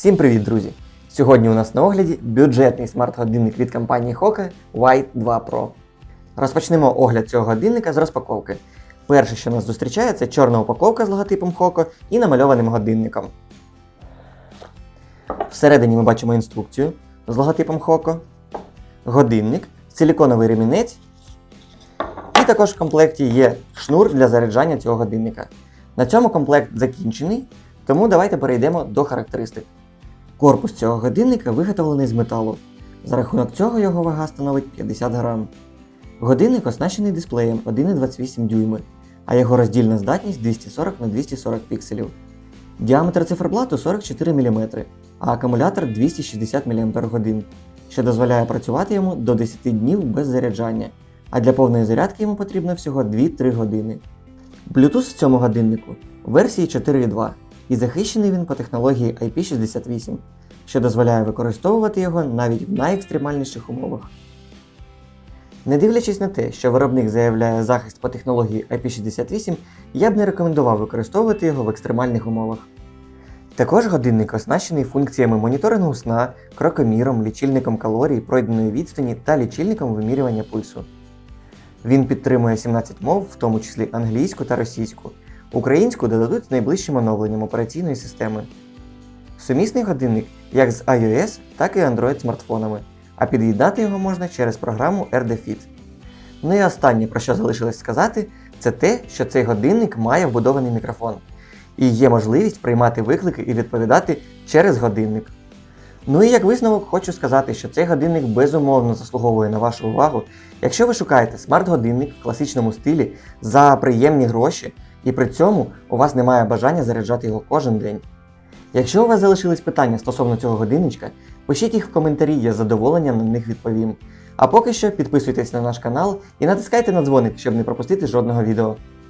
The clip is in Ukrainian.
Всім привіт, друзі! Сьогодні у нас на огляді бюджетний смарт-годинник від компанії Hoka White 2 Pro. Розпочнемо огляд цього годинника з розпаковки. Перше, що нас зустрічає, це чорна упаковка з логотипом Hoka і намальованим годинником. Всередині ми бачимо інструкцію з логотипом Hoka, годинник, силіконовий ремінець. І також в комплекті є шнур для заряджання цього годинника. На цьому комплект закінчений, тому давайте перейдемо до характеристик. Корпус цього годинника виготовлений з металу. За рахунок цього його вага становить 50 грам. Годинник оснащений дисплеєм 1,28 дюйми, а його роздільна здатність 240 на 240 пікселів. Діаметр циферблату 44 мм, а акумулятор 260 мАч, що дозволяє працювати йому до 10 днів без заряджання, а для повної зарядки йому потрібно всього 2-3 години. Bluetooth в цьому годиннику версії 4.2 і захищений він по технології IP68, що дозволяє використовувати його навіть в найекстремальніших умовах. Не дивлячись на те, що виробник заявляє захист по технології IP68, я б не рекомендував використовувати його в екстремальних умовах. Також годинник оснащений функціями моніторингу сна, крокоміром, лічильником калорій, пройденої відстані та лічильником вимірювання пульсу. Він підтримує 17 мов, в тому числі англійську та російську. Українську додадуть з найближчим оновленням операційної системи. Сумісний годинник як з iOS, так і Android смартфонами, а під'єднати його можна через програму RDFit. Ну і останнє, про що залишилось сказати, це те, що цей годинник має вбудований мікрофон, і є можливість приймати виклики і відповідати через годинник. Ну і як висновок хочу сказати, що цей годинник безумовно заслуговує на вашу увагу, якщо ви шукаєте смарт-годинник в класичному стилі за приємні гроші, і при цьому у вас немає бажання заряджати його кожен день. Якщо у вас залишились питання стосовно цього годинничка, пишіть їх в коментарі, я з задоволенням на них відповім. А поки що підписуйтесь на наш канал і натискайте на дзвоник, щоб не пропустити жодного відео.